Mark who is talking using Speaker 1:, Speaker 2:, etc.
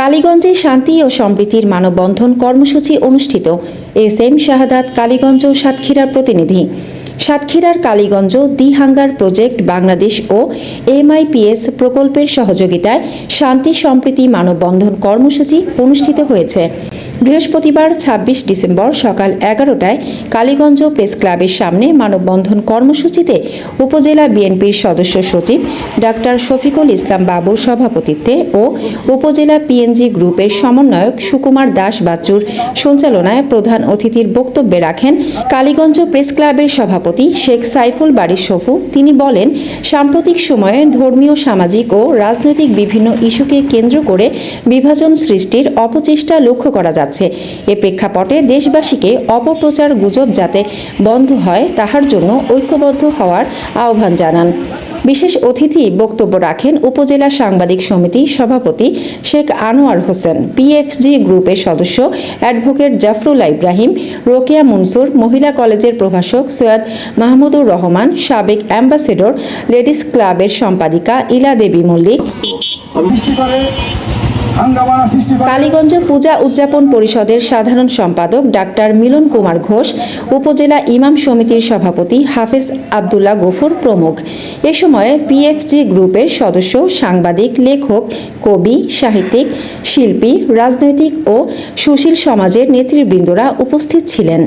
Speaker 1: কালীগঞ্জে শান্তি ও সম্প্রীতির মানববন্ধন কর্মসূচি অনুষ্ঠিত। এস এম শাহাদাত কালীগঞ্জ সাতক্ষীরার প্রতিনিধি। সাতক্ষীরার Kaliganj the hunger project Bangladesh O MIPS প্রকল্পের সহযোগিতায় শান্তি সম্প্রীতি মানববন্ধন কর্মসূচি অনুষ্ঠিত হয়েছে। বৃহস্পতিবার ২৬ ডিসেম্বর সকাল এগারোটায় কালীগঞ্জ প্রেস ক্লাবের সামনে মানববন্ধন কর্মসূচিতে উপজেলা বিএনপির সদস্য সচিব ডাক্তার শফিকুল ইসলাম বাবুর সভাপতিত্বে ও উপজেলা পিএনজি গ্রুপের সমন্বয়ক সুকুমার দাস বাচ্চুর সঞ্চালনায় প্রধান অতিথির বক্তব্যে রাখেন কালীগঞ্জ প্রেস ক্লাবের সভাপতি শেখ সাইফুল বাড়ির শফু। তিনি বলেন, সাম্প্রতিক সময়ে ধর্মীয়, সামাজিক ও রাজনৈতিক বিভিন্ন ইস্যুকে কেন্দ্র করে বিভাজন সৃষ্টির অপচেষ্টা লক্ষ্য করা যাচ্ছে। এ প্রেক্ষাপটে দেশবাসীকে অপপ্রচার গুজব যাতে বন্ধ হয়, তাহার জন্য ঐক্যবদ্ধ হওয়ার আহ্বান জানান। বিশেষ অতিথি বক্তব্য রাখেন উপজেলা সাংবাদিক সমিতি সভাপতি শেখ আনোয়ার হোসেন, পিএফজি গ্রুপের সদস্য অ্যাডভোকেট জাফরুল্লাহ ইব্রাহিম, রোকেয়া মনসুর, মহিলা কলেজের প্রভাষক সৈয়দ মাহমুদুর রহমান, সাবেক অ্যাম্বাসেডর লেডিস ক্লাবের সম্পাদিকা ইলা দেবী মল্লিক কালীগঞ্জ পূজা উদযাপন পরিষদের সাধারণ সম্পাদক ডাক্তার মিলন কুমার ঘোষ, উপজেলা ইমাম সমিতির সভাপতি হাফেজ আবদুল্লাহ গফুর প্রমুখ। এ সময় পিএফজি গ্রুপের সদস্য, সাংবাদিক, লেখক, কবি, সাহিত্যিক, শিল্পী, রাজনৈতিক ও সুশীল সমাজের নেতৃবৃন্দরা উপস্থিত ছিলেন।